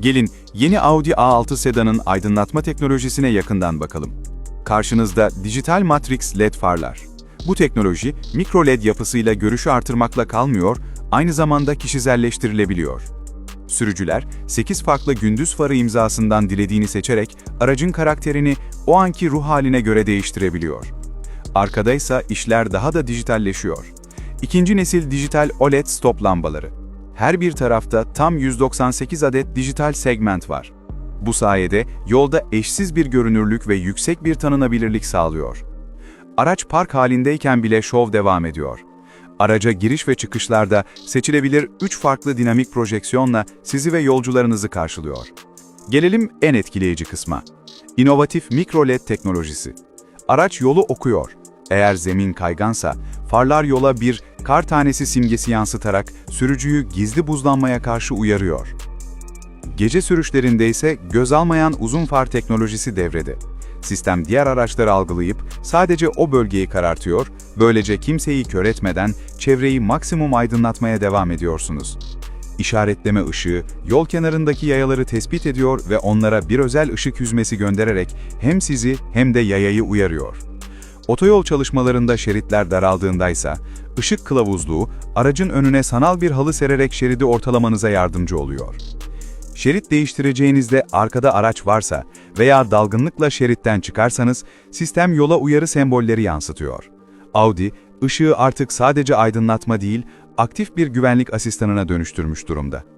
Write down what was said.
Gelin yeni Audi A6 sedanın aydınlatma teknolojisine yakından bakalım. Karşınızda dijital matrix LED farlar. Bu teknoloji mikro LED yapısıyla görüşü artırmakla kalmıyor, aynı zamanda kişiselleştirilebiliyor. Sürücüler 8 farklı gündüz farı imzasından dilediğini seçerek aracın karakterini o anki ruh haline göre değiştirebiliyor. Arkada ise işler daha da dijitalleşiyor. İkinci nesil dijital OLED stop lambaları. Her bir tarafta tam 198 adet dijital segment var. Bu sayede yolda eşsiz bir görünürlük ve yüksek bir tanınabilirlik sağlıyor. Araç park halindeyken bile şov devam ediyor. Araca giriş ve çıkışlarda seçilebilir 3 farklı dinamik projeksiyonla sizi ve yolcularınızı karşılıyor. Gelelim en etkileyici kısma. İnovatif mikro LED teknolojisi. Araç yolu okuyor. Eğer zemin kaygansa, farlar yola bir kar tanesi simgesi yansıtarak sürücüyü gizli buzlanmaya karşı uyarıyor. Gece sürüşlerinde ise göz almayan uzun far teknolojisi devrede. Sistem diğer araçları algılayıp sadece o bölgeyi karartıyor, böylece kimseyi kör etmeden çevreyi maksimum aydınlatmaya devam ediyorsunuz. İşaretleme ışığı, yol kenarındaki yayaları tespit ediyor ve onlara bir özel ışık hüzmesi göndererek hem sizi hem de yayayı uyarıyor. Otoyol çalışmalarında şeritler daraldığındaysa, ışık kılavuzluğu aracın önüne sanal bir halı sererek şeridi ortalamanıza yardımcı oluyor. Şerit değiştireceğinizde arkada araç varsa veya dalgınlıkla şeritten çıkarsanız sistem yola uyarı sembolleri yansıtıyor. Audi, ışığı artık sadece aydınlatma değil, aktif bir güvenlik asistanına dönüştürmüş durumda.